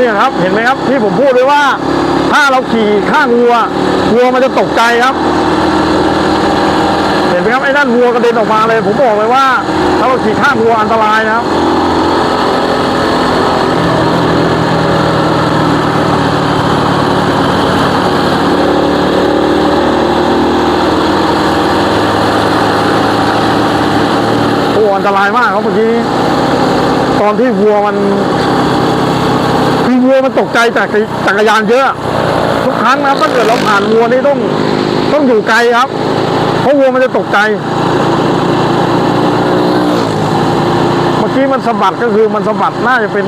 เนี่ยครับ เห็นไหมครับที่ผมพูดเลยว่า ถ้าเราขี่ข้างวัววัวมันจะตกใจครับ เห็นไหมครับไอ้นั่นวัวกระเด็นออกมาเลย ผมบอกเลยว่า ถ้าเราขี่ข้างวัวอันตรายนะครับอันตรายมากครับเมื่อกี้ตอนที่วัวมัน คือวัวมันตกใจจากจักรยานเยอะ ทุกครั้งนะถ้าเกิดเราผ่านวัวนี่ต้องต้องอยู่ไกลครับ เพราะวัวมันจะตกใจ เมื่อกี้มันสะบัดก็คือมันสะบัดน่าจะเป็น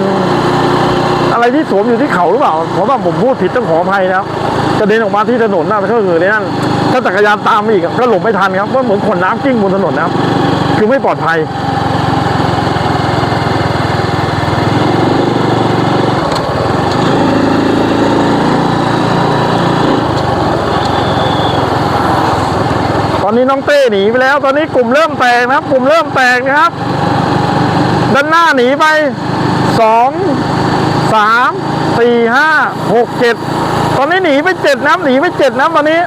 อะไรที่สวมอยู่ที่เขาหรือเปล่าเพราะว่าผมพูดผิดต้องขออภัยนะครับกระเด็นออกมาที่ถนนน่าจะก็คือในนั้นถ้าจักรยานตามอีกก็หลบไม่ทันครับเพราะเหมือนขนน้ำกิ้งบนถนนนะครับ คือไม่ปลอดภัย ตอนนี้น้องเต้หนีไปแล้ว ตอนนี้กลุ่มเริ่มแตกนะครับ กลุ่มเริ่มแตกนะครับ ด้านหน้าหนีไปสองสามสี่ห้าหกเจ็ดตอนนี้หนีไปเจ็ดนะหนีไปเจ็ดนะตอนนี้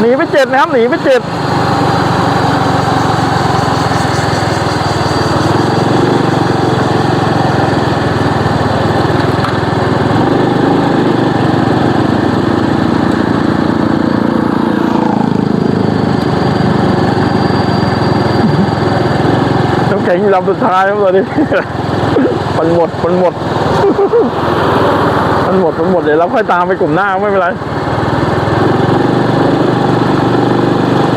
หนีไปเจ็ดนะครับหนีไปเจ็ดน้ำแข็งอยู่ ลำสุดท้ายครับตอนนี้มันหมดมันหมดมันหมดมันหมดเดี๋ยวเราค่อยตามไปกลุ่มหน้าไม่เป็นไร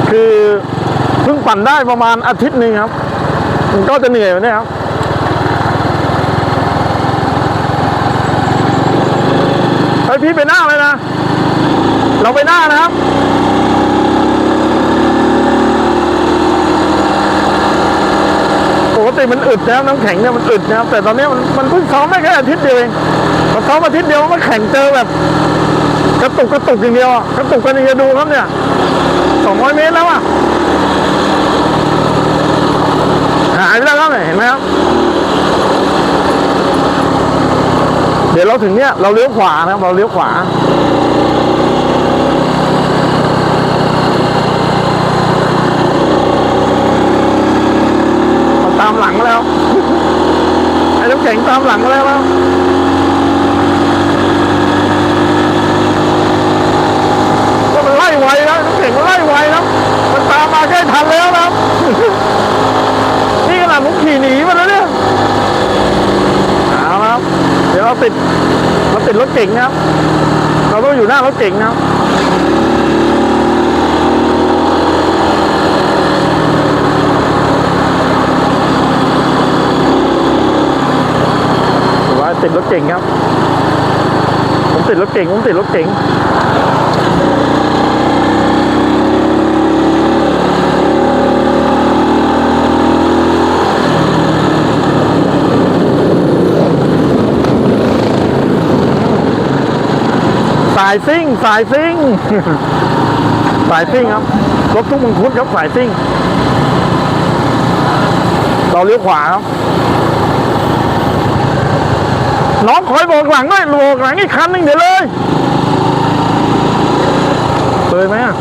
คือเพิ่งปั่นได้ประมาณอาทิตย์หนึ่งครับ มันก็จะเหนื่อยแนี้ครับเฮ้ยพี่ไปหน้าเลยนะ เราไปหน้านะครับ ปกติมันอึดนะน้ำแข็งเนี่ยมันอึดนะครับแต่ตอนนี้มันมันเพิ่งซ้อมได้แค่อาทิตย์เดียวเองพอซ้อมอาทิตย์เดียวมันแข่งเจอแบบ กระตุกกระตุกอย่างเดียวกระตุกกันอย่างเดียวดูครับเนี่ยสองร้อยเมตรแล้วอะหายไปแล้วครับเนี่ยเห็นไหมครับเดี๋ยวเราถึงเนี่ยเราเลี้ยวขวานะครับเราเลี้ยวขวา มันตามหลังมาแล้วไอ้น้ำแข็งตามหลังมาแล้วครับก็มันไล่ไวแล้วน้ำแข็งมันไล่ไวแล้วมันตามมาใกล้ทันแล้วนะนี่ขนาดผมขี่หนีมาแล้วเนี่ยเอาละครับเดี๋ยวเราติดเราติดรถเก่งนะครับเราต้องอยู่หน้ารถเก่งนะครับ อว่าติดรถเก่งครับ ผมติดรถเก่งผมติดรถเก่งสายซิ่งสายซิ่งสายซิ่งครับรถทุกมังคุดครับสายซิ่งเราเลี้ยวขวาครับ น้องคอยบอกหลังด้วยบอกหลังอีกคันหนึ่งเดี๋ยวเลยเลยไหมอะ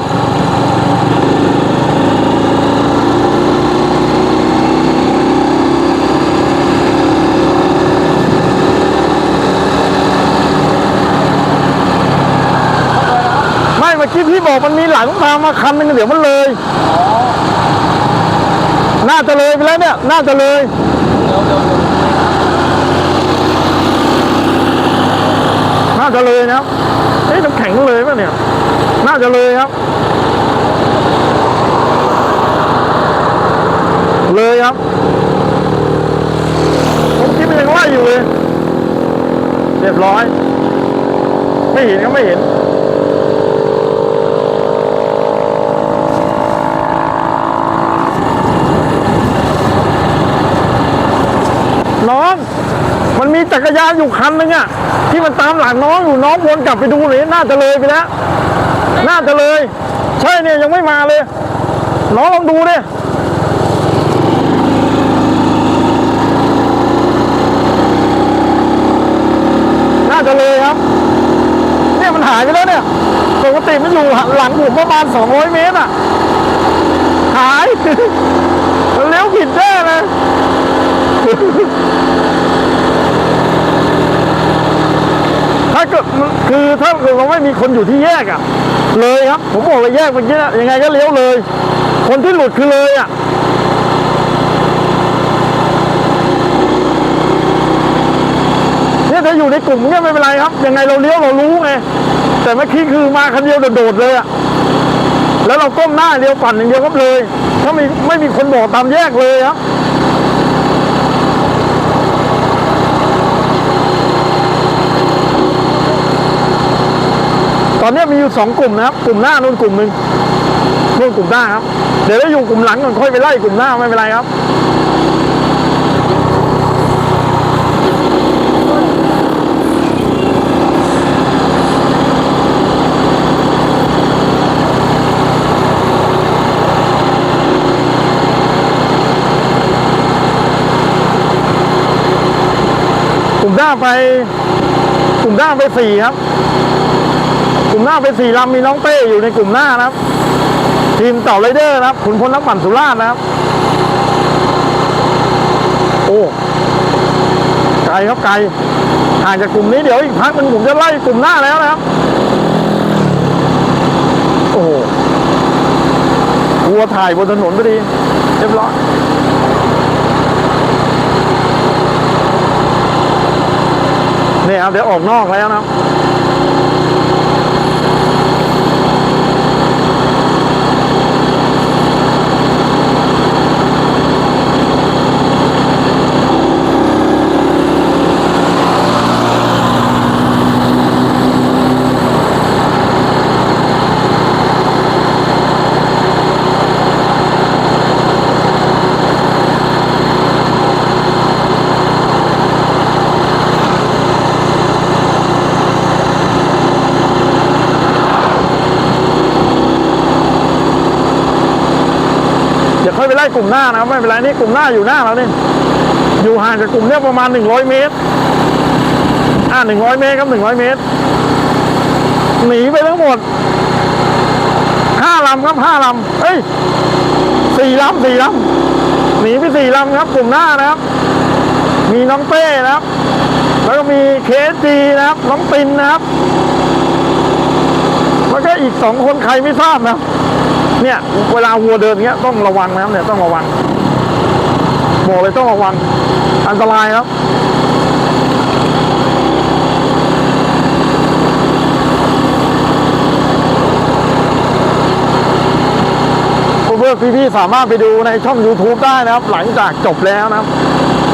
ไม่เมื่อกี้พี่บอกมันมีหลังตามมาคันนึงเดี๋ยวมันเลย น่าจะเลยไปแล้วเนี่ย น่าจะเลย น่าจะเลยนะครับเอ๊ะน้ำแข็งเลยป่ะเนี่ย น่าจะเลยครับ เลยครับ ผมคิดมันยังว่าอยู่เลยเรียบร้อย ไม่เห็นก็ไม่เห็นน้อง มันมีจักรยานอยู่คันนึงอะที่มันตามหลังน้องอยู่น้องวนกลับไปดูเลยน่าจะเลยไปแล้วน่าจะเลย ใช่เนี่ยยังไม่มาเลย น้องลองดูดิน่าจะเลยครับ เนี่ยมันหายไปแล้วเนี่ยปกติมันอยู่หลังผมประมาณ 200 เมตรอะหายเลี้ยวผิดแน่เลย ถ้าเกิดคือถ้าเกิดเราไม่มีคนอยู่ที่แยกอะ เลยครับ ผมบอกเลยแยกเมื่อกี้นะยังไงก็เลี้ยวเลย คนที่หลุดคือเลยอะเนี่ยถ้าอยู่ในกลุ่มเนี่ยไม่เป็นไรครับ ยังไงเราเลี้ยวเรารู้ไงแต่เมื่อกี้คือมาคันเดียวโดดเลยอะแล้วเราก้มหน้าเดียวปั่นอย่างเดียวครับเลย ถ้าไม่ไม่มีคนบอกตามแยกเลยครับ อนนี้มีอยู่สองกลุ่มนะครับ กลุ่มหน้านู่นกลุ่มหนึ่งนู่นกลุ่มหน้าครับ เดี๋ยวเราอยู่กลุ่มหลังก่อนค่อยไปไล่กลุ่มหน้าไม่เป็นไรครับกลุ่มหน้าไปกลุ่มหน้าไปสี่ครับ ลุ่มหน้าไปสี่ลำมีน้องเต้อยู่ในกลุ่มหน้านะครับ ทีมเต่าไรเดอร์นะครับขุนพลนักปั่นสุราษฎร์นะครับ โอ้ไกลครับไกลห่างจากกลุ่มนี้เดี๋ยวอีกพักหนึงผมจะไล่กลุ่มหน้าแล้วนะครับ โอ้หวัวถ่ายบนถนนพอดีเรียบร้อยนี่ยครับเดี๋ยวออกนอกแล้วนะครับ ไปไล่กลุ่มหน้านะครับไม่เป็นไรนี่กลุ่มหน้าอยู่หน้าเรานี่อยู่ห่างจากกลุ่มเนี้ยประมาณหนึ่งร้อยเมตร อ่าหนึ่งร้อยเมตรครับหนึ่งร้อยเมตร หนีไปทั้งหมดห้าลำครับห้าลำเอ้ยสี่ลำสี่ลำหนีไปสี่ลำครับ กลุ่มหน้านะครับ มีน้องเป้นะครับ แล้วก็มีเคสจีนะครับ น้องตินนะครับ แล้วก็อีกสองคนใครไม่ทราบนะครับ เนี่ยเวลาวัวเดินเงี้ยต้องระวังนะครับเนี่ยต้องระวังบอกเลยต้องระวังอันตรายครับเพื่อพี่ๆสามารถไปดูในช่อง YouTube ได้นะครับ หลังจากจบแล้วนะครับ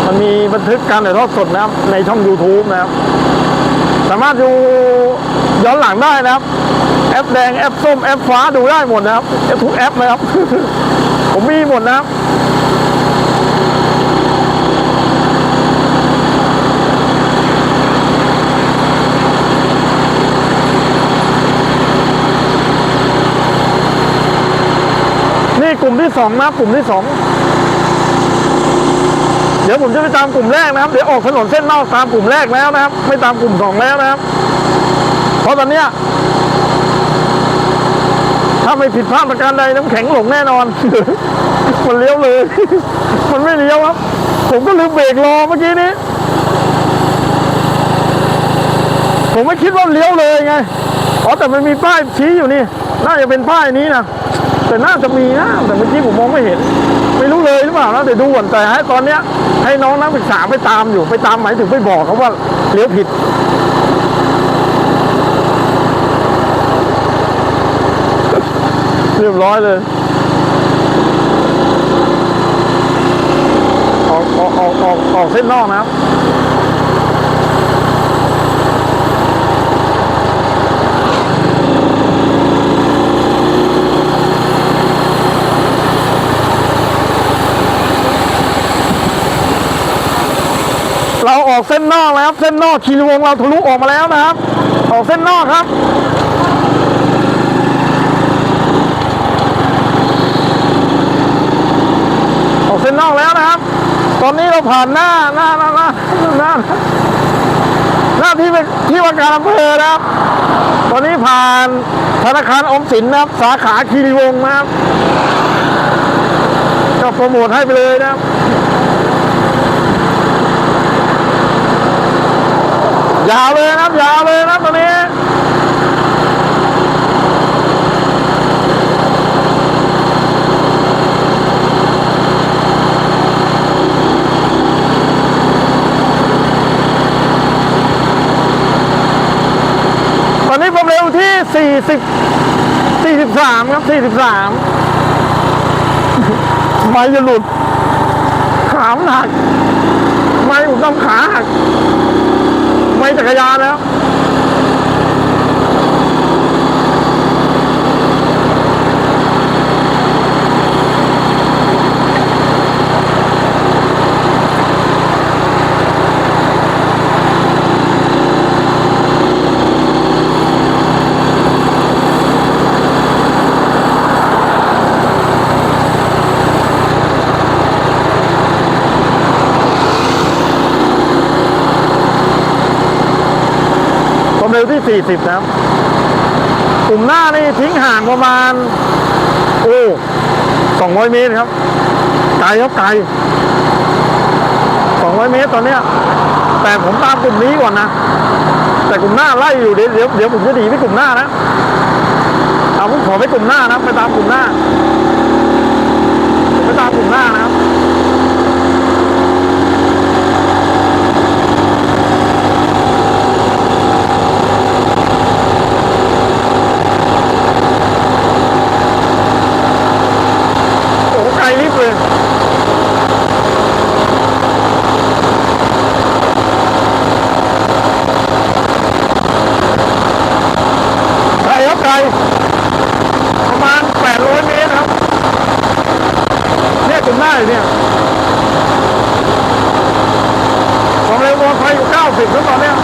มันมีบันทึกการถ่ายทอดสดนะครับ ในช่อง YouTube นะครับ สามารถดูย้อนหลังได้นะครับ แอปแดงแอปส้มแอปฟ้าดูได้หมดนะครับแอปทุกแอปนะครับ ผมมีหมดนะครับนี่กลุ่มที่สองนะกลุ่มที่สองเดี๋ยวผมจะไปตามกลุ่มแรกนะครับ เดี๋ยวออกถนนเส้นนอกตามกลุ่มแรกแล้วนะครับ ไม่ตามกลุ่มสองแล้วนะครับ เพราะตอนเนี้ย ถ้าไม่ผิดพลาดประการใดน้ำแข็งหลงแน่นอน มันเลี้ยวเลย มันไม่เลี้ยวครับ ผมก็ลืมเบรกรอเมื่อกี้นี้ ผมไม่คิดว่าเลี้ยวเลยไง อ๋อแต่มันมีป้ายชี้อยู่นี่ น่าจะเป็นป้ายนี้นะ แต่น่าจะมีนะ แต่เมื่อกี้ผมมองไม่เห็น ไม่รู้เลยหรือเปล่านะเดี๋ยวดูก่อนแต่ให้ตอนเนี้ย ให้น้องนักศึกษาไปตามอยู่ ไปตามหมายถึงไปบอกเขาว่าเลี้ยวผิด เรียบร้อยเลยออกออกออกออกออกเส้นนอกนะครับเราออกเส้นนอกแล้วเส้นนอกคีรีวงเราทะลุออกมาแล้วนะครับ ออกเส้นนอกครับ ออก เส้นนอกแล้วนะครับ ตอนนี้เราผ่านหน้าหน้าหน้าหน้าหน้าหน้าที่เป็นที่ว่าการอำเภอนะครับ ตอนนี้ผ่านธนาคารอมสินนะครับ สาขาคีรีวงศ์นะครับก็โปรโมทให้ไปเลยนะครับยาวเลยนะครับยาวเลยนะครับตอนนี้ ตอนนี้ผมเร็วที่ 40 43 ครับ 43 ไม่จะหลุด ขามนหัก ไม่ผมต้องขาหัก ไม่จักรยานแล้ว เร็วที่ 40 นะครับ กลุ่มหน้านี่ทิ้งห่างประมาณ โอ้200 เมตรครับ ไกลครับไกล 200 เมตรตอนเนี้ย แต่ผมตามกลุ่มนี้ก่อนนะ แต่กลุ่มหน้าไล่อยู่เดี๋ยวเดี๋ยวผมจะหนีไปกลุ่มหน้านะ เอาผมขอไปกลุ่มหน้านะ ไปตามกลุ่มหน้า ไปตามกลุ่มหน้านะครับ โอ้โหไกลลิบเลย ไกลครับไกล ประมาณ 800 เมตรครับ เนี่ยถึงได้เนี่ยความเร็วมอเตอร์ไซค์อยู่ 90แล้วตอนเนี้ย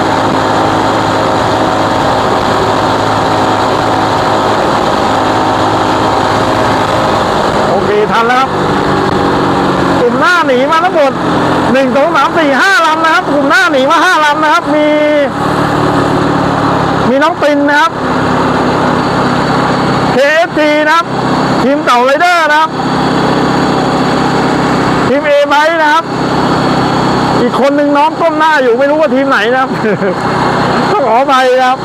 โอเค ทันแล้วครับกลุ่มหน้าหนีมาทั้งหมดหนึ่งสองสามสี่ห้าลำนะครับกลุ่มหน้าหนีมาห้าลำนะครับ มี มีน้องตินนะครับ KFC นะครับ ทีมเต่าไรเดอร์นะครับ ทีมเอไบนะครับ อีกคนหนึ่งน้องต้มหน้าอยู่ไม่รู้ว่าทีมไหนนะครับต้องขอไปนะครับ